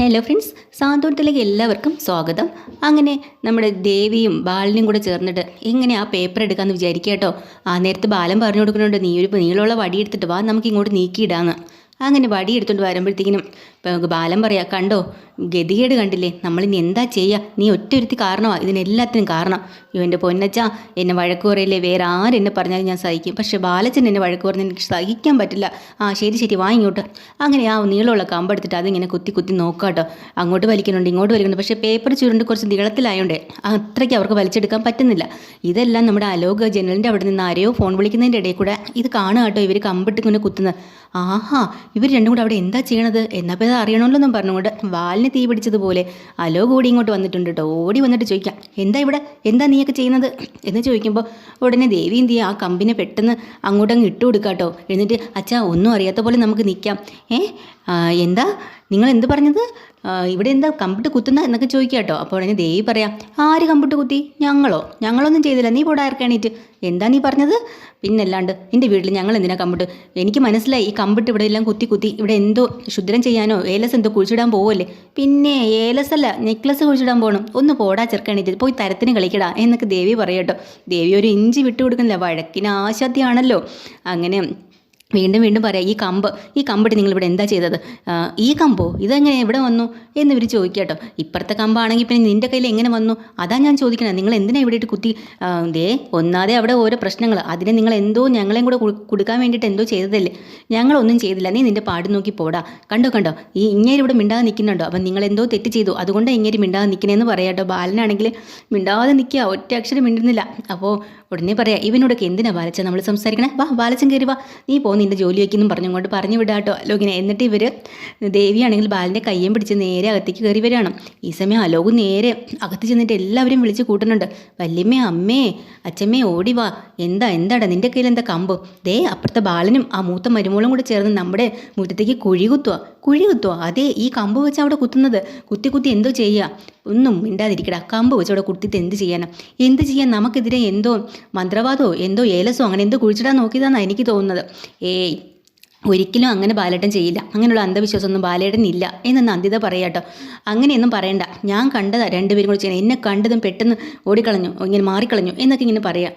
Hello friends സാന്ത്വനത്തിലേക്ക് എല്ലാവർക്കും സ്വാഗതം. അങ്ങനെ നമ്മുടെ ദേവിയും ബാലനും കൂടെ ചേർന്നിട്ട് എങ്ങനെ ആ പേപ്പർ എടുക്കാമെന്ന് വിചാരിക്കുക കേട്ടോ. ആ നേരത്ത് ബാലൻ പറഞ്ഞു കൊടുക്കുന്നുണ്ട് നീ ഒരു നീളമുള്ള വടി എടുത്തിട്ട് വാ നമുക്ക് ഇങ്ങോട്ട് നീക്കിയിടാന്ന്. അങ്ങനെ വടി എടുത്തുകൊണ്ട് വരുമ്പോഴത്തേക്കിനും ബാലൻ പറയാ കണ്ടോ ഗതികേട് കണ്ടില്ലേ? നമ്മളിനി എന്താ ചെയ്യുക നീ ഒറ്റൊരുത്തി കാരണമാണ് ഇതിനെല്ലാത്തിനും കാരണം. ഇവന്റെ പൊന്നച്ചാ എന്നെ വഴക്ക് പറയില്ലേ? വേറെ ആരെന്നെ പറഞ്ഞാലും ഞാൻ സഹിക്കും. പക്ഷേ ബാലച്ചൻ എന്നെ വഴക്ക് പറഞ്ഞാൽ എനിക്ക് സഹിക്കാൻ പറ്റില്ല. ആ ശരി ശരി വാ ഇങ്ങോട്ട്. അങ്ങനെ ആ നീളമുള്ള കമ്പെടുത്തിട്ട് അതിങ്ങനെ കുത്തി കുത്തി നോക്കാട്ടോ അങ്ങോട്ട് വലിക്കുന്നുണ്ട് ഇങ്ങോട്ട് വലിക്കുന്നുണ്ട്. പക്ഷേ പേപ്പർ ചുരുണ്ട് കുറച്ച് നീളത്തിലായോണ്ട് അത്രയ്ക്ക് അവർക്ക് വലിച്ചെടുക്കാൻ പറ്റുന്നില്ല. ഇതെല്ലാം നമ്മുടെ അലോക ജനലിന്റെ അവിടെ നിന്ന് ആരെയോ ഫോൺ വിളിക്കുന്നതിന്റെ ഇടയിൽ കൂടെ ഇത് കാണുക കേട്ടോ ഇവർ കമ്പിട്ട് ഇങ്ങനെ കുത്തുന്നത്. ആഹാ ഇവർ രണ്ടും കൂടെ അവിടെ എന്താ ചെയ്യണത്? എന്നപ്പോൾ ഇത് അറിയണമല്ലോ എന്നും പറഞ്ഞുകൊണ്ട് വാലിന് തീ പിടിച്ചതുപോലെ അലോ കൂടി ഇങ്ങോട്ട് വന്നിട്ടുണ്ട് കേട്ടോ ഓടി വന്നിട്ട് ചോദിക്കാം എന്താ ഇവിടെ? എന്താ നീയൊക്കെ ചെയ്യുന്നത്? എന്ന് ചോദിക്കുമ്പോൾ ഉടനെ ദേവി എന്ത് ആ കമ്പിനെ പെട്ടെന്ന് അങ്ങോട്ടങ്ങ് ഇട്ട് കൊടുക്കുക കേട്ടോ എന്നിട്ട് അച്ഛാ ഒന്നും അറിയാത്ത പോലെ നമുക്ക് നിൽക്കാം ഏ? എന്താ? നിങ്ങൾ എന്ത് പറഞ്ഞത്? ഇവിടെ എന്താ കമ്പിട്ട് കുത്തുന്ന എന്നൊക്കെ ചോദിക്കാട്ടോ കേട്ടോ അപ്പോൾ ഉടനെ ദേവി പറയാം ആര് കമ്പിട്ട് കുത്തി? ഞങ്ങളോ? ഞങ്ങളൊന്നും ചെയ്തില്ല. നീ പോടാ ഇറക്കണീറ്റ് എന്താ നീ പറഞ്ഞത്? പിന്നല്ലാണ്ട് എന്റെ വീട്ടിൽ ഞങ്ങൾ എന്തിനാ കമ്പിട്ട്? എനിക്ക് മനസ്സിലായി. ഈ കമ്പിട്ട് ഇവിടെ എല്ലാം കുത്തി കുത്തി. ഇവിടെ എന്തോ ശുദ്രം ചെയ്യാനോ ഏലസ് എന്തോ കുഴിച്ചിടാൻ പോവല്ലേ? പിന്നെ ഏലസ് അല്ല നെക്ലസ് കുഴിച്ചിടാൻ പോകണം ഒന്ന് പോടാ ചെറുക്കണീറ്റ് പോയി തരത്തിന് കളിക്കടാ എന്നൊക്കെ ദേവി പറയട്ടോ ദേവി ഒരു ഇഞ്ചി വിട്ടുകൊടുക്കുന്നില്ല. വഴക്കിന് ആശാദ്യമാണല്ലോ അങ്ങനെ വീണ്ടും വീണ്ടും പറയാം ഈ കമ്പ് ഈ കമ്പിട്ട് നിങ്ങൾ ഇവിടെ എന്താ ചെയ്തത്? ഈ കമ്പോ? ഇതെങ്ങനെ എവിടെ വന്നു? എന്ന് ഇവർ ചോദിക്കുക കേട്ടോ. ഇപ്പുറത്തെ കമ്പാണെങ്കിൽ പിന്നെ നിന്റെ കയ്യിൽ എങ്ങനെ വന്നു? അതാ ഞാൻ ചോദിക്കണത് നിങ്ങൾ എന്തിനാ ഇവിടെ ഇട്ട് കുത്തി? ദേ ഒന്നാതെ അവിടെ ഓരോ പ്രശ്നങ്ങൾ. അതിനെ നിങ്ങൾ എന്തോ ഞങ്ങളെയും കൂടെ കൊടുക്കാൻ വേണ്ടിയിട്ട് എന്തോ ചെയ്തതല്ലേ? ഞങ്ങളൊന്നും ചെയ്തില്ല. നീ നിന്റെ പാട് നോക്കി പോടാ. കണ്ടോ കണ്ടോ? ഈ ഇങ്ങേര് ഇവിടെ മിണ്ടാതെ നിൽക്കുന്നുണ്ടോ അപ്പം നിങ്ങൾ എന്തോ തെറ്റ് ചെയ്തു. അതുകൊണ്ട് ഇങ്ങേര് മിണ്ടാതെ നിൽക്കണേന്ന് പറയാം കേട്ടോ. ബാലനാണെങ്കിൽ മിണ്ടാതെ നിൽക്കുക ഒറ്റ അക്ഷരം മിണ്ടുന്നില്ല. അപ്പോൾ ഉടനെ പറയാം ഇവനോടൊക്കെ എന്തിനാ ബാലച്ച നമ്മൾ സംസാരിക്കണേ? വാ ബാലച്ചൻ കയറി വാ. നീ പോ നിന്റെ ജോലി വയ്ക്കുന്നു പറഞ്ഞുകൊണ്ട് പറഞ്ഞു വിടാട്ടോ. അലോകിനെ എന്നിട്ട് ഇവർ ദേവിയാണെങ്കിൽ ബാലിന്റെ കയ്യും പിടിച്ച് നേരെ അകത്തേക്ക് കയറി വരികയാണ്. ഈ സമയം അലോക് നേരെ അകത്ത് ചെന്നിട്ട് എല്ലാവരും വിളിച്ച് കൂട്ടുന്നുണ്ട്. വല്യമ്മേ അമ്മേ അച്ഛമ്മേ ഓടി വാ. എന്താ എന്താടാ? നിന്റെ കയ്യിൽ എന്താ കമ്പ്? ദേ അപ്പുറത്തെ ബാലനും ആ മൂത്ത മരുമോളും കൂടെ ചേർന്ന് നമ്മുടെ മുറ്റത്തേക്ക് കുഴി കുത്തുക കുഴി കുത്തുക അതേ ഈ കമ്പ് വെച്ച് അവിടെ കുത്തുന്നത്. കുത്തി കുത്തി എന്തോ ചെയ്യുക ഒന്നും മിണ്ടാതിരിക്കടാ. കമ്പ് വെച്ച് അവിടെ കുത്തിയിട്ട് എന്ത് ചെയ്യാനാ? എന്ത് ചെയ്യാൻ നമുക്കെതിരെ എന്തോ മന്ത്രവാദമോ എന്തോ ഏലസോ അങ്ങനെ എന്തോ കുഴിച്ചിടാൻ നോക്കിയതാണെന്നാണ് എനിക്ക് തോന്നുന്നത്. ഏയ് ഒരിക്കലും അങ്ങനെ ബാലേട്ടൻ ചെയ്യില്ല. അങ്ങനെയുള്ള അന്ധവിശ്വാസമൊന്നും ബാലേട്ടൻ ഇല്ല എന്ന് നന്ദിത പറയാട്ടോ. അങ്ങനെയൊന്നും പറയണ്ട. ഞാൻ കണ്ടതാ രണ്ടുപേരും കൂടി ചെയ്യണം. എന്നെ കണ്ടതും പെട്ടെന്ന് ഓടിക്കളഞ്ഞു ഇങ്ങനെ മാറിക്കളഞ്ഞു എന്നൊക്കെ ഇങ്ങനെ പറയാം.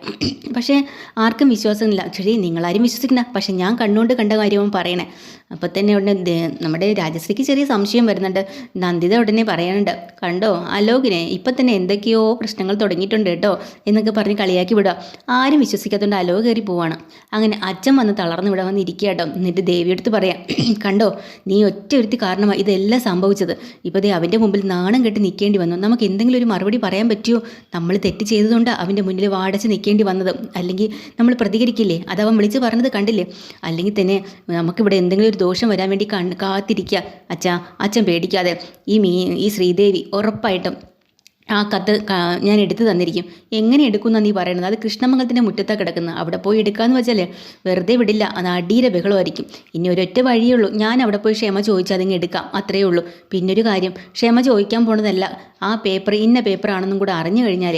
പക്ഷേ ആർക്കും വിശ്വാസമില്ല ശരി നിങ്ങളാരും വിശ്വസിക്കണ പക്ഷേ ഞാൻ കണ്ണുകൊണ്ട് കണ്ട കാര്യവും പറയണേ. അപ്പോൾ തന്നെ ഉടനെ നമ്മുടെ രാജശ്രീക്ക് ചെറിയ സംശയം വരുന്നുണ്ട്. നന്ദിത ഉടനെ പറയാനുണ്ട് കണ്ടോ അലോകിനെ ഇപ്പം തന്നെ എന്തൊക്കെയോ പ്രശ്നങ്ങൾ തുടങ്ങിയിട്ടുണ്ട് കേട്ടോ എന്നൊക്കെ പറഞ്ഞ് കളിയാക്കി വിടുക. ആരും വിശ്വസിക്കാത്തതുകൊണ്ട് അലോക കയറി പോവാണ്. അങ്ങനെ അച്ഛൻ വന്ന് തളർന്ന് ഇവിടെ വന്ന് ഇരിക്കുക കേട്ടോ. എന്നിട്ട് ദേവിയെടുത്ത് പറയാം കണ്ടോ നീ ഒറ്റ ഒരുത്തി കാരണമാണ് ഇതെല്ലാം സംഭവിച്ചത്. ഇപ്പോൾ ദേ അവന്റെ മുമ്പിൽ നാണം കെട്ടി നിൽക്കേണ്ടി വന്നു. നമുക്ക് എന്തെങ്കിലും ഒരു മറുപടി പറയാൻ പറ്റുമോ നമ്മൾ തെറ്റ് ചെയ്തതുകൊണ്ട് അവന്റെ മുന്നിൽ വാടച്ച് നിൽക്കേണ്ടി വന്നത്. അല്ലെങ്കിൽ നമ്മൾ പ്രതികരിക്കില്ലേ? അത് അവൻ വിളിച്ച് പറഞ്ഞത് കണ്ടില്ലേ? അല്ലെങ്കിൽ തന്നെ നമുക്കിവിടെ എന്തെങ്കിലും ഒരു ദോഷം വരാൻ വേണ്ടി കണ് കാത്തിരിക്കുക അച്ഛാ അച്ഛൻ പേടിക്കാതെ. ഈ മീ ഈ ശ്രീദേവി ഉറപ്പായിട്ടും ആ കത്ത് ഞാൻ എടുത്തു തന്നിരിക്കും. എങ്ങനെ എടുക്കുമെന്നാണ് നീ പറയുന്നത് അത് കൃഷ്ണമംഗലത്തിന്റെ മുറ്റത്താണ് കിടക്കുന്നത് അവിടെ പോയി എടുക്കാന്ന് വെച്ചാൽ വെറുതെ വിടില്ല. അത് അടിയുടെ ബഹളമായിരിക്കും. ഇനി ഒരൊറ്റ വഴിയേ ഉള്ളൂ. ഞാൻ അവിടെ പോയി ക്ഷമ ചോദിച്ചാൽ അതിങ്ങ് എടുക്കാം. അത്രയേ ഉള്ളൂ. പിന്നൊരു കാര്യം. ക്ഷമ ചോദിക്കാൻ പോണതല്ല. ആ പേപ്പർ ഇന്ന പേപ്പറാണെന്നും കൂടെ അറിഞ്ഞു കഴിഞ്ഞാൽ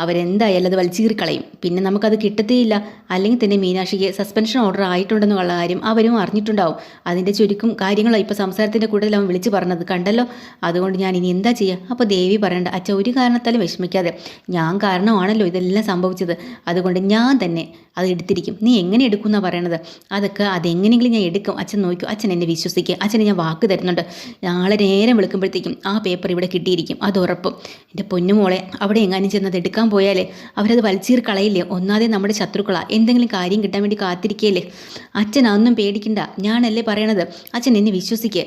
അവരെന്തായാലും അത് വലിച്ചീറിക്കളയും. പിന്നെ നമുക്കത് കിട്ടത്തേയില്ല. അല്ലെങ്കിൽ തന്നെ മീനാക്ഷിക്ക് സസ്പെൻഷൻ ഓർഡർ ആയിട്ടുണ്ടെന്നുള്ള കാര്യം അവരും അറിഞ്ഞിട്ടുണ്ടാവും. അതിന്റെ ചുരുക്കം കാര്യങ്ങളോ ഇപ്പോൾ സംസാരത്തിന്റെ കൂടുതൽ അവൻ വിളിച്ച് പറഞ്ഞത്. കണ്ടല്ലോ? അതുകൊണ്ട് ഞാൻ ഇനി എന്താ ചെയ്യുക? അപ്പോൾ ദേവി പറയണ്ട അച്ഛ ഒരു കാരണത്താലും വിഷമിക്കാതെ. ഞാൻ കാരണമാണല്ലോ ഇതെല്ലാം സംഭവിച്ചത്. അതുകൊണ്ട് ഞാൻ തന്നെ അത് എടുത്തിരിക്കും. നീ എങ്ങനെ എടുക്കും എന്നാണ് പറയണത്? അതൊക്കെ അതെങ്ങനെയെങ്കിലും ഞാൻ എടുക്കും. അച്ഛൻ നോക്കും. അച്ഛൻ എന്നെ വിശ്വസിക്കുക. അച്ഛനെ ഞാൻ വാക്ക് തരുന്നുണ്ട്. നാളെ നേരം വിളിക്കുമ്പോഴത്തേക്കും ആ പേപ്പർ ഇവിടെ കിട്ടിയിരിക്കും. അത് ഉറപ്പും. എന്റെ പൊന്നുമോളെ അവിടെ എങ്ങാനും ചെന്നത് എടുക്കാൻ പോയാലേ? അവരത് വലിച്ചീർ കളയില്ലേ? ഒന്നാതെ നമ്മുടെ ശത്രുക്കളാ. എന്തെങ്കിലും കാര്യം കിട്ടാൻ വേണ്ടി കാത്തിരിക്കുകയല്ലേ അച്ഛൻ അതൊന്നും പേടിക്കണ്ട. ഞാനല്ലേ പറയണത്? അച്ഛൻ എന്നെ വിശ്വസിക്കേ.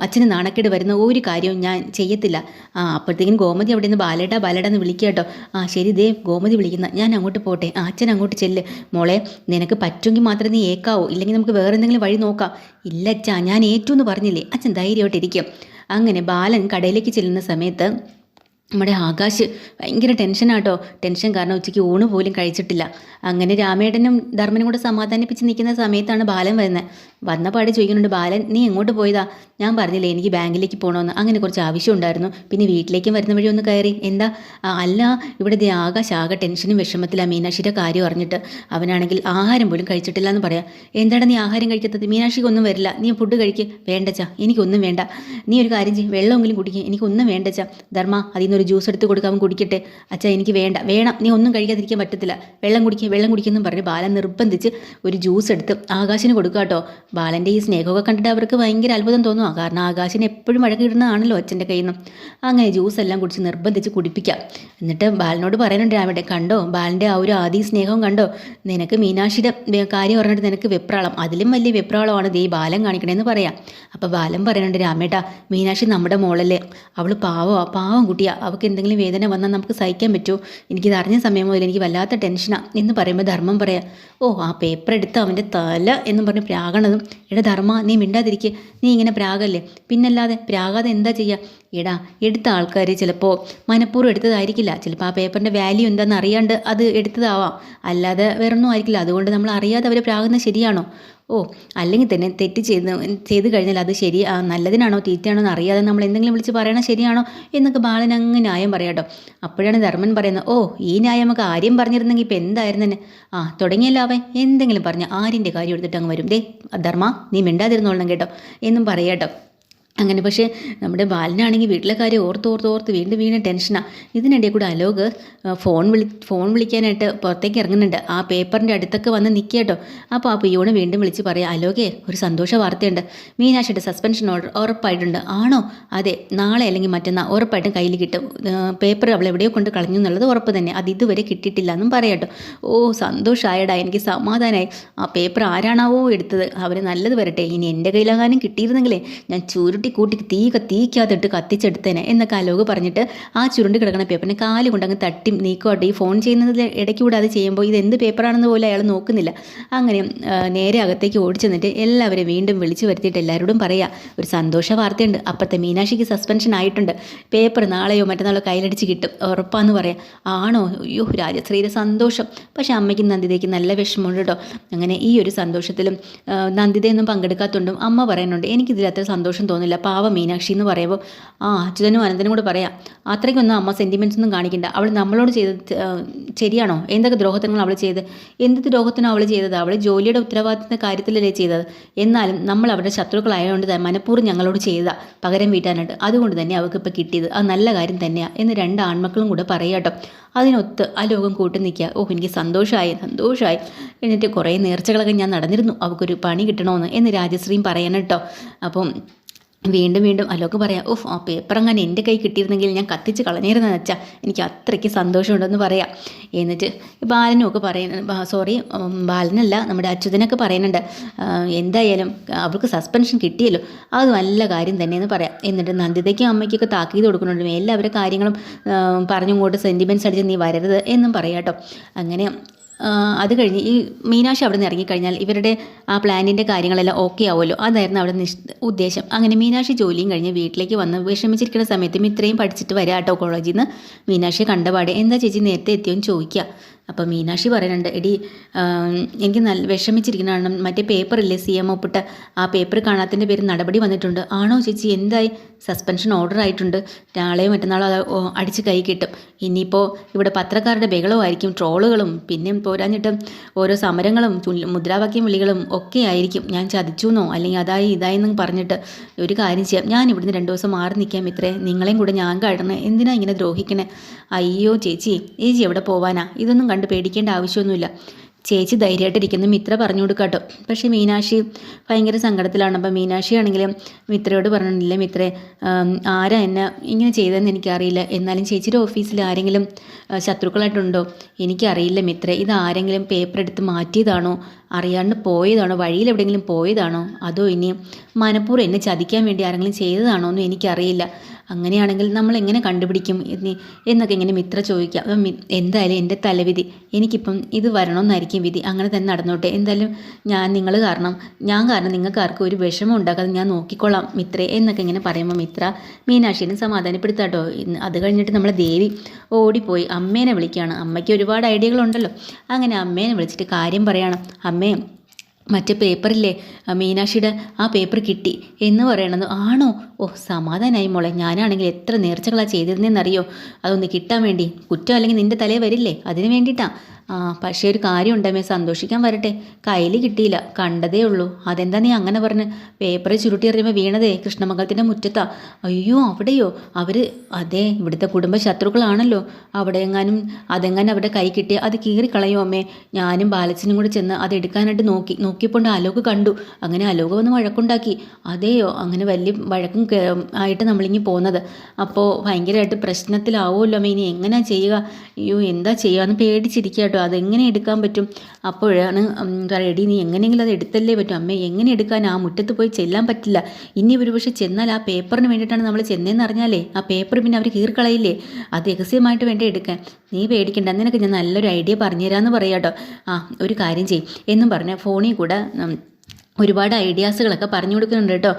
അച്ഛന് നാണക്കേട് വരുന്ന ഒരു കാര്യവും ഞാൻ ചെയ്യത്തില്ല. ആ അപ്പോഴത്തേക്കും ഗോമതി അവിടെ നിന്ന് ബാലേട്ട ബാലേട്ട എന്ന് വിളിക്കുക കേട്ടോ. ആ ശരി ദേ ഗോമതി വിളിക്കുന്ന. ഞാൻ അങ്ങോട്ട് പോട്ടെ. ആ അച്ഛൻ അങ്ങോട്ട് ചെല്ല്. മോളെ നിനക്ക് പറ്റുമെങ്കിൽ മാത്രമേ നീ ഏക്കാവോ ഇല്ലെങ്കിൽ നമുക്ക് വേറെ എന്തെങ്കിലും വഴി നോക്കാം. ഇല്ല അച്ഛാ ഞാൻ ഏറ്റു എന്ന് പറഞ്ഞില്ലേ? അച്ഛൻ ധൈര്യമായിട്ടിരിക്കും. അങ്ങനെ ബാലൻ കടയിലേക്ക് ചെല്ലുന്ന സമയത്ത് നമ്മുടെ ആകാശ് ഭയങ്കര ടെൻഷനാട്ടോ ടെൻഷൻ കാരണം ഉച്ചയ്ക്ക് ഊണ് പോലും കഴിച്ചിട്ടില്ല. അങ്ങനെ രാമേടനും ധർമ്മനും കൂടെ സമാധാനിപ്പിച്ച് നിൽക്കുന്ന സമയത്താണ് ബാലൻ വരുന്നത്. വന്ന പാടെ ചോദിക്കുന്നുണ്ട് ബാലൻ നീ എങ്ങോട്ട് പോയതാ? ഞാൻ പറഞ്ഞില്ലേ എനിക്ക് ബാങ്കിലേക്ക് പോകണമെന്ന് അങ്ങനെ കുറച്ച് ആവശ്യം ഉണ്ടായിരുന്നു. പിന്നെ വീട്ടിലേക്കും വരുന്ന വഴി ഒന്ന് കയറി. എന്താ? അല്ല ഇവിടെ ആകാശ ആകെ ടെൻഷനും വിഷമത്തിലാണ് മീനാക്ഷിയുടെ കാര്യം അറിഞ്ഞിട്ട്. അവനാണെങ്കിൽ ആഹാരം പോലും കഴിച്ചിട്ടില്ല എന്ന് പറയാം. എന്താണ് നീ ആഹാരം കഴിക്കാത്തത്? മീനാക്ഷിക്ക് ഒന്നും വരില്ല. നീ ഫുഡ് കഴിക്ക്. വേണ്ടച്ചാ എനിക്കൊന്നും വേണ്ട. നീ ഒരു കാര്യം ചെയ്യും. വെള്ളമെങ്കിലും കുടിക്കുക എനിക്കൊന്നും വേണ്ടച്ചാ ധർമ്മ അതിൽ നിന്ന് ഒരു ജ്യൂസ് എടുത്ത് കൊടുക്കാൻ കുടിക്കട്ടെ. അച്ഛാ എനിക്ക് വേണ്ട. വേണം. നീ ഒന്നും കഴിക്കാതിരിക്കാൻ പറ്റത്തില്ല. വെള്ളം കുടിക്കുക വെള്ളം കുടിക്കുമെന്നും പറഞ്ഞ് ബാലൻ നിർബന്ധിച്ച് ഒരു ജ്യൂസ് എടുത്ത് ആകാശിന് കൊടുക്കുക കേട്ടോ ബാലന്റെ ഈ സ്നേഹമൊക്കെ കണ്ടിട്ട് അവർക്ക് ഭയങ്കര അത്ഭുതം തോന്നുക കാരണം ആകാശിന് എപ്പോഴും വഴക്കിടുന്നതാണല്ലോ അച്ഛന്റെ കയ്യിൽ നിന്നും. അങ്ങനെ ജ്യൂസ് എല്ലാം കുടിച്ച് നിർബന്ധിച്ച് കുടിപ്പിക്കാം. എന്നിട്ട് ബാലനോട് പറയാനുണ്ട് അവിടെ കണ്ടോ ബാലന്റെ ആ ഒരു ആദി സ്നേഹവും കണ്ടോ? നിനക്ക് മീനാക്ഷിയുടെ കാര്യം പറഞ്ഞിട്ട് നിനക്ക് വെപ്രാളം. അതിലും വലിയ വെപ്രാളമാണ് ദേ ബാലൻ കാണിക്കണേന്ന് പറയാം. അപ്പോൾ ബാലൻ പറയുന്നുണ്ട് രാമേട്ടാ മീനാക്ഷി നമ്മുടെ മോളല്ലേ. അവൾ പാവമാ പാവം കുട്ടിയാ. അവൾക്ക് എന്തെങ്കിലും വേദന വന്നാൽ നമുക്ക് സഹിക്കാൻ പറ്റുമോ എനിക്കിത് അറിഞ്ഞ സമയം മുതൽ എനിക്ക് വല്ലാത്ത ടെൻഷനാണ് എന്ന് പറയുമ്പോൾ ധർമ്മം പറയാം ഓ ആ പേപ്പർ എടുത്ത് അവന്റെ തല എന്ന് പറഞ്ഞ് പ്രാകണതും എടാ ധർമ്മ നീ മിണ്ടാതിരിക്കെ. നീ ഇങ്ങനെ പ്രാഗല്ലേ. പിന്നല്ലാതെ പ്രാകാതെ എന്താ ചെയ്യുക എടാ എടുത്ത ആൾക്കാർ ചിലപ്പോൾ മനഃപൂർവം എടുത്തതായിരിക്കില്ല. ചിലപ്പോൾ ആ പേപ്പറിന്റെ വാല്യൂ എന്താണെന്ന് അറിയാണ്ട് അത് എടുത്തതാവാം. അല്ലാതെ വേറൊന്നും ആയിരിക്കില്ല. അതുകൊണ്ട് നമ്മൾ അറിയാതെ അവരെ പ്രാകുന്നത് ശരിയാണോ? ഓ അല്ലെങ്കിൽ തന്നെ തെറ്റ് ചെയ്ത് ചെയ്ത് കഴിഞ്ഞാൽ അത് ശരി നല്ലതിനാണോ തീറ്റയാണോ എന്ന് അറിയാതെ നമ്മൾ എന്തെങ്കിലും വിളിച്ച് പറയണോ ശരിയാണോ എന്നൊക്കെ ബാലൻ അങ്ങ് ന്യായം പറയാട്ടോ അപ്പോഴാണ് ധർമ്മൻ പറയുന്നത് ഓ ഈ ന്യായം നമുക്ക് ആര്യം പറഞ്ഞിരുന്നെങ്കിൽ ഇപ്പം എന്തായിരുന്നു തന്നെ ആ തുടങ്ങിയല്ലോ അവൻ. എന്തെങ്കിലും പറഞ്ഞ ആര്യന്റെ കാര്യം എടുത്തിട്ട് അങ്ങ് വരും. ദേ ധർമ്മ നീ മിണ്ടാതിരുന്നോളണം കേട്ടോ എന്നും പറയാട്ടോ അങ്ങനെ. പക്ഷേ നമ്മുടെ ബാലനാണെങ്കിൽ വീട്ടിലെ കാര്യം ഓർത്ത് ഓർത്ത് ഓർത്ത് വീണ്ടും വീണ്ടും ടെൻഷനാണ് ഇതിനിടയിൽ കൂടെ അലോക് ഫോൺ വിളി ഫോൺ വിളിക്കാനായിട്ട് പുറത്തേക്ക് ഇറങ്ങുന്നുണ്ട്. ആ പേപ്പറിന്റെ അടുത്തൊക്കെ വന്ന് നിൽക്കുക കേട്ടോ. അപ്പോൾ ആ പിയോണ് വീണ്ടും വിളിച്ച് പറയാം അലോകേ ഒരു സന്തോഷ വാർത്തയുണ്ട്. മീനാക്ഷിയുടെ സസ്പെൻഷൻ ഓർഡർ ഉറപ്പായിട്ടുണ്ട്. ആണോ? അതെ നാളെ അല്ലെങ്കിൽ മറ്റന്നാൾ ഉറപ്പായിട്ടും കയ്യിൽ കിട്ടും. പേപ്പർ അവൾ എവിടെയോ കൊണ്ട് കളഞ്ഞു എന്നുള്ളത് ഉറപ്പ് തന്നെ. അത് ഇതുവരെ കിട്ടിയിട്ടില്ല എന്നും പറയാട്ടോ ഓ സന്തോഷമായടാ എനിക്ക് സമാധാനമായി ആ പേപ്പർ ആരാണാവോ എടുത്തത്? അവർ നല്ലത് വരട്ടെ. ഇനി എന്റെ കയ്യിലാകാനും കിട്ടിയിരുന്നെങ്കിലേ ഞാൻ ചുരുട്ടി കൂട്ടി തീ തീക്കകത്തിട്ട് കത്തിച്ചെടുത്തേനെ എന്നൊക്കെ അലോക് പറഞ്ഞിട്ട് ആ ചുരുണ്ട് കിടക്കുന്ന പേപ്പറിനെ കാൽ കൊണ്ട് അങ്ങ് തട്ടി നീക്കോട്ടെ ഈ ഫോൺ ചെയ്യുന്നതിൽ ഇടയ്ക്ക് കൂടെ അത് ചെയ്യുമ്പോൾ ഇത് എന്ത് പേപ്പറാണെന്ന് പോലും അയാൾ നോക്കുന്നില്ല. അങ്ങനെ നേരെ അകത്തേക്ക് ഓടിച്ചെന്നിട്ട് എല്ലാവരെയും വീണ്ടും വിളിച്ചു വരുത്തിയിട്ട് എല്ലാവരോടും പറയാ ഒരു സന്തോഷ വാർത്തയുണ്ട്. അപ്പത്തെ മീനാക്ഷിക്ക് സസ്പെൻഷൻ ആയിട്ടുണ്ട്. പേപ്പർ നാളെയോ മറ്റന്നാളോ കയ്യിലടിച്ച് കിട്ടും ഉറപ്പാന്ന് പറയാം. ആണോ? അയ്യോ രാജശ്രീയുടെ സന്തോഷം. പക്ഷെ അമ്മയ്ക്കും നന്ദിതയ്ക്ക് നല്ല വിഷമമുണ്ട് കേട്ടോ. അങ്ങനെ ഈ ഒരു സന്തോഷത്തിലും നന്ദിതയൊന്നും പങ്കെടുക്കാത്തതുകൊണ്ടും അമ്മ പറയുന്നുണ്ട് എനിക്കിതിൽ അത്ര സന്തോഷം തോന്നില്ല. പാവ മീനാക്ഷി എന്ന് പറയുമ്പോൾ ആ അച്യുതനും അനന്തനും കൂടെ പറയാം. അത്രയ്ക്കൊന്നും അമ്മ സെന്റിമെന്റ്സ് ഒന്നും കാണിക്കണ്ട. അവൾ നമ്മളോട് ചെയ്ത് ശരിയാണോ? എന്തൊക്കെ ദ്രോഹത്തിനങ്ങൾ അവൾ ചെയ്ത്? എന്ത് ദ്രോഹത്തിനോ അവൾ ചെയ്തത്? അവൾ ജോലിയുടെ ഉത്തരവാദിത്തത്തിന്റെ കാര്യത്തിലല്ലേ ചെയ്തത്? എന്നാലും നമ്മൾ അവരുടെ ശത്രുക്കളായതുകൊണ്ട് മനഃപൂർവം ഞങ്ങളോട് ചെയ്ത പകരം വീട്ടാനായിട്ട് അതുകൊണ്ട് തന്നെ അവൾക്ക് ഇപ്പോൾ കിട്ടിയത്. അത് നല്ല കാര്യം തന്നെയാണ് എന്ന് രണ്ട് ആൺമക്കളും കൂടെ പറയാട്ടോ അതിനൊത്ത് ആ ലോകം കൂട്ടി നിൽക്കുക. ഓ എനിക്ക് സന്തോഷമായി സന്തോഷമായി എന്നിട്ട് കുറേ നേർച്ചകളൊക്കെ ഞാൻ നടന്നിരുന്നു. അവൾക്കൊരു പണി കിട്ടണമെന്ന് എന്ന് രാജശ്രീയും പറയണം കേട്ടോ. അപ്പം വീണ്ടും വീണ്ടും അലോക്ക് പറയാം ഓഫ് ആ പേപ്പർ അങ്ങനെ എന്റെ കൈ കിട്ടിയിരുന്നെങ്കിൽ ഞാൻ കത്തിച്ച് കളഞ്ഞിരുന്നെന്ന് വെച്ചാൽ എനിക്ക് അത്രയ്ക്ക് സന്തോഷമുണ്ടെന്ന് പറയാം. എന്നിട്ട് ബാലനും ഒക്കെ പറയുന്ന സോറി ബാലനല്ല നമ്മുടെ അച്യുതനൊക്കെ പറയുന്നുണ്ട് എന്തായാലും അവൾക്ക് സസ്പെൻഷൻ കിട്ടിയല്ലോ അത് നല്ല കാര്യം തന്നെയെന്ന് പറയാം. എന്നിട്ട് നന്ദിതയ്ക്കും അമ്മയ്ക്കൊക്കെ താക്കീത് കൊടുക്കുന്നുണ്ട് എല്ലാവരുടെ കാര്യങ്ങളും പറഞ്ഞുകൊണ്ട് സെന്റിമെന്റ്സ് അടിച്ച് നീ വരരുത് എന്നും പറയാം കേട്ടോ അങ്ങനെ അത് കഴിഞ്ഞ് ഈ മീനാക്ഷി അവിടെ നിന്ന് ഇറങ്ങിക്കഴിഞ്ഞാൽ ഇവരുടെ ആ പ്ലാനിന്റെ കാര്യങ്ങളെല്ലാം ഓക്കെ ആവുമല്ലോ. അതായിരുന്നു അവിടെ നിഷ് ഉദ്ദേശം. അങ്ങനെ മീനാക്ഷി ജോലിയും കഴിഞ്ഞ് വീട്ടിലേക്ക് വന്ന് വിഷമിച്ചിരിക്കുന്ന സമയത്ത് ഇത്രയും പഠിച്ചിട്ട് വരാം കേട്ടോ കോളേജിൽ നിന്ന് മീനാക്ഷി കണ്ടപാടെ എന്താ ചേച്ചി നേരത്തെ എത്തിയോന്ന് ചോദിക്കുക അപ്പോൾ മീനാക്ഷി പറയുന്നുണ്ട് എടി എനിക്ക് നല്ല വിഷമിച്ചിരിക്കുന്നതാണ്. മറ്റേ പേപ്പറില്ലേ സി എം ഒപ്പിട്ട് ആ പേപ്പർ കാണാത്തതിന്റെ പേര് നടപടി വന്നിട്ടുണ്ട്. ആണോ ചേച്ചി? എന്തായി? സസ്പെൻഷൻ ഓർഡർ ആയിട്ടുണ്ട്. നാളെയോ മറ്റന്നാളോ അത് അടിച്ച് കൈ കിട്ടും. ഇനിയിപ്പോൾ ഇവിടെ പത്രക്കാരുടെ ബഹളമായിരിക്കും ട്രോളുകളും പിന്നെ പോരാഞ്ഞിട്ട് ഓരോ സമരങ്ങളും മുദ്രാവാക്യം വിളികളും ഒക്കെ ആയിരിക്കും. ഞാൻ ചതിച്ചു എന്നോ അല്ലെങ്കിൽ അതായി ഇതായി എന്നും പറഞ്ഞിട്ട് ഒരു കാര്യം ചെയ്യാം. ഞാൻ ഇവിടുന്ന് രണ്ട് ദിവസം മാറി നിൽക്കാം ഇത്രേ നിങ്ങളെയും കൂടെ ഞാൻ കാണണേ എന്തിനാ ഇങ്ങനെ ദ്രോഹിക്കണേ? അയ്യോ ചേച്ചി ചേച്ചി എവിടെ പോവാനാ? ഇതൊന്നും കണ്ട് പേടിക്കേണ്ട ആവശ്യമൊന്നുമില്ല. ചേച്ചി ധൈര്യമായിട്ടിരിക്കുന്നു. മിത്ര പറഞ്ഞു കൊടുക്കാട്ടോ. പക്ഷേ മീനാക്ഷി ഭയങ്കര സങ്കടത്തിലാണ്. അപ്പം മീനാക്ഷി ആണെങ്കിലും മിത്രയോട് പറഞ്ഞിട്ടില്ല മിത്രേ ആരാ എന്നെ ഇങ്ങനെ ചെയ്തതെന്ന് എനിക്കറിയില്ല. എന്നാലും ചേച്ചിയുടെ ഓഫീസിൽ ആരെങ്കിലും ശത്രുക്കളായിട്ടുണ്ടോ? എനിക്കറിയില്ല മിത്രേ. ഇത് ആരെങ്കിലും പേപ്പർ എടുത്ത് മാറ്റിയതാണോ? അറിയാണ്ട് പോയതാണോ? വഴിയിൽ എവിടെയെങ്കിലും പോയതാണോ? അതോ ഇനി മനഃപൂർവം എന്നെ ചതിക്കാൻ വേണ്ടി ആരെങ്കിലും ചെയ്തതാണോ എന്നും എനിക്കറിയില്ല. അങ്ങനെയാണെങ്കിൽ നമ്മൾ എങ്ങനെ കണ്ടുപിടിക്കും? എന്ന് എന്നൊക്കെ ഇങ്ങനെ മിത്ര ചോദിക്കുക. അപ്പം എന്തായാലും എന്റെ തലവിധി എനിക്കിപ്പം ഇത് വരണമെന്നായിരിക്കും വിധി അങ്ങനെ തന്നെ നടന്നോട്ടെ. എന്തായാലും ഞാൻ നിങ്ങൾ കാരണം ഞാൻ കാരണം നിങ്ങൾക്ക് ആർക്കും ഒരു വിഷമം ഉണ്ടാക്കാതെ ഞാൻ നോക്കിക്കൊള്ളാം മിത്രേ എന്നൊക്കെ ഇങ്ങനെ പറയുമ്പോൾ മിത്ര മീനാക്ഷിനെ സമാധാനപ്പെടുത്താട്ടോ. അത് കഴിഞ്ഞിട്ട് നമ്മളെ ദേവി ഓടിപ്പോയി. അമ്മേനെ വിളിക്കുകയാണ്. അമ്മയ്ക്ക് ഒരുപാട് ഐഡിയകളുണ്ടല്ലോ അങ്ങനെ അമ്മേനെ വിളിച്ചിട്ട് കാര്യം പറയണം. അമ്മേ മറ്റേ പേപ്പറില്ലേ? മീനാക്ഷിയുടെ ആ പേപ്പർ കിട്ടി എന്ന് പറയണത്. ആണോ? ഓ സമാധാനമായി മോളെ. ഞാനാണെങ്കിൽ എത്ര നേർച്ചകളാണ് ചെയ്തിരുന്നതെന്നറിയോ അതൊന്ന് കിട്ടാൻ വേണ്ടി. കുറ്റം അല്ലെങ്കിൽ നിന്റെ തലയിൽ വരില്ലേ? അതിന് വേണ്ടിയിട്ടാ. ആ പക്ഷേ ഒരു കാര്യം ഉണ്ടമ്മേ സന്തോഷിക്കാൻ വരട്ടെ. കയ്യിൽ കിട്ടിയില്ല കണ്ടതേ ഉള്ളൂ. അതെന്താ നീ അങ്ങനെ പറഞ്ഞ്? പേപ്പറിൽ ചുരുട്ടി എറിയുമ്പോൾ വീണതേ കൃഷ്ണമംഗലത്തിന്റെ മുറ്റത്താ. അയ്യോ അവിടെയോ? അവർ അതെ ഇവിടുത്തെ കുടുംബ ശത്രുക്കളാണല്ലോ. അവിടെ എങ്ങാനും അതെങ്ങാനും അവിടെ കൈ കിട്ടിയ അത് കീറിക്കളയോ അമ്മേ. ഞാനും ബാലച്ചനും കൂടി ചെന്ന് അത് എടുക്കാനായിട്ട് നോക്കി നോക്കിയപ്പോൾ അലോക് കണ്ടു. അങ്ങനെ അലോക് വന്ന് വഴക്കുണ്ടാക്കി. അതെയോ അങ്ങനെ വലിയ വഴക്കും ആയിട്ട് നമ്മളിങ്ങി പോകുന്നത് അപ്പോൾ ഭയങ്കരമായിട്ട് പ്രശ്നത്തിലാവുമല്ലോ അമ്മേ ഇനി എങ്ങനെയാണ് ചെയ്യുക? അയ്യോ എന്താ ചെയ്യുക എന്ന് പേടിച്ചിരിക്കുക കേട്ടോ. അതെങ്ങനെ എടുക്കാൻ പറ്റും? അപ്പോഴാണ് റെഡി നീ എങ്ങനെയെങ്കിലും അത് എടുത്തല്ലേ പറ്റും. അമ്മേ എങ്ങനെ എടുക്കാൻ? ആ മുറ്റത്ത് പോയി ചെല്ലാൻ പറ്റില്ല. ഇനി ഒരു പക്ഷേ ചെന്നാൽ ആ പേപ്പറിന് വേണ്ടിയിട്ടാണ് നമ്മൾ ചെന്നതെന്ന് അറിഞ്ഞാലേ ആ പേപ്പർ പിന്നെ അവർ കീറിക്കളയില്ലേ? അത് രഹസ്യമായിട്ട് വേണ്ടി എടുക്കാൻ? നീ പേടിക്കണ്ട. നിനക്ക് ഞാൻ നല്ലൊരു ഐഡിയ പറഞ്ഞുതരാമെന്ന് പറയാം കേട്ടോ. ആ ഒരു കാര്യം ചെയ്യും. എന്നും പറഞ്ഞ ഫോണിൽ കൂടെ ഒരുപാട് ഐഡിയാസുകളൊക്കെ പറഞ്ഞു കൊടുക്കുന്നുണ്ട് കേട്ടോ.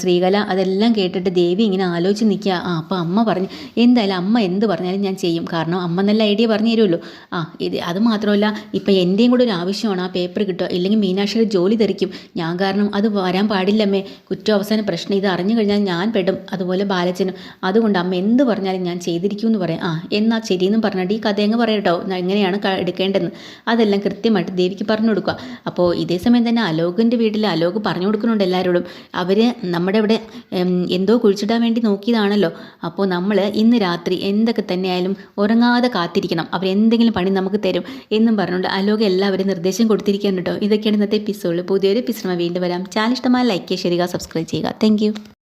ശ്രീകല അതെല്ലാം കേട്ടിട്ട് ദേവി ഇങ്ങനെ ആലോചിച്ച് നിൽക്കുക. ആ അപ്പോൾ അമ്മ പറഞ്ഞു എന്തായാലും അമ്മ എന്ത് പറഞ്ഞാലും ഞാൻ ചെയ്യും. കാരണം അമ്മ നല്ല ഐഡിയ പറഞ്ഞു തരുമല്ലോ. ആ ഇത് അത് മാത്രമല്ല ഇപ്പം എന്റെയും കൂടെ ഒരു ആവശ്യമാണ് ആ പേപ്പർ കിട്ടുക. ഇല്ലെങ്കിൽ മീനാക്ഷിയുടെ ജോലി തെറിക്കും. ഞാൻ കാരണം അത് വരാൻ പാടില്ലമ്മേ. കുറ്റം അവസാന പ്രശ്നം ഇത് അറിഞ്ഞു കഴിഞ്ഞാൽ ഞാൻ പെടും. അതുപോലെ ബാലച്ചനും. അതുകൊണ്ട് അമ്മ എന്ത് പറഞ്ഞാലും ഞാൻ ചെയ്തിരിക്കും എന്ന് പറയാം. ആ എന്നാൽ ശരിയെന്നും പറഞ്ഞിട്ട് ഈ കഥയങ്ങ് പറയാം ഞാൻ എങ്ങനെയാണ് എടുക്കേണ്ടതെന്ന് അതെല്ലാം കൃത്യമായിട്ട് ദേവിക്ക് പറഞ്ഞു കൊടുക്കുക. അപ്പോൾ ഇതേ സമയം തന്നെ അലോകിന്റെ വീട്ടിൽ അലോക് പറഞ്ഞു കൊടുക്കുന്നുണ്ട് എല്ലാവരോടും. അവർ നമ്മുടെ ഇവിടെ എന്തോ കുഴിച്ചിടാൻ വേണ്ടി നോക്കിയതാണല്ലോ. അപ്പോൾ നമ്മൾ ഇന്ന് രാത്രി എന്തൊക്കെ തന്നെയായാലും ഉറങ്ങാതെ കാത്തിരിക്കണം. അവരെന്തെങ്കിലും പണി നമുക്ക് തരും എന്നും പറഞ്ഞുകൊണ്ട് അലോക് എല്ലാവരും നിർദ്ദേശം കൊടുത്തിരിക്കുകയാണ് കേട്ടോ. ഇതൊക്കെയാണ് ഇന്നത്തെ എപ്പിസോഡ് പുതിയൊരു എപ്പിസോഡ് വീണ്ടും വരാം. ചാനൽ ഇഷ്ടമായ ലൈക്ക് ചെയ്യുക സബ്സ്ക്രൈബ് ചെയ്യുക താങ്ക്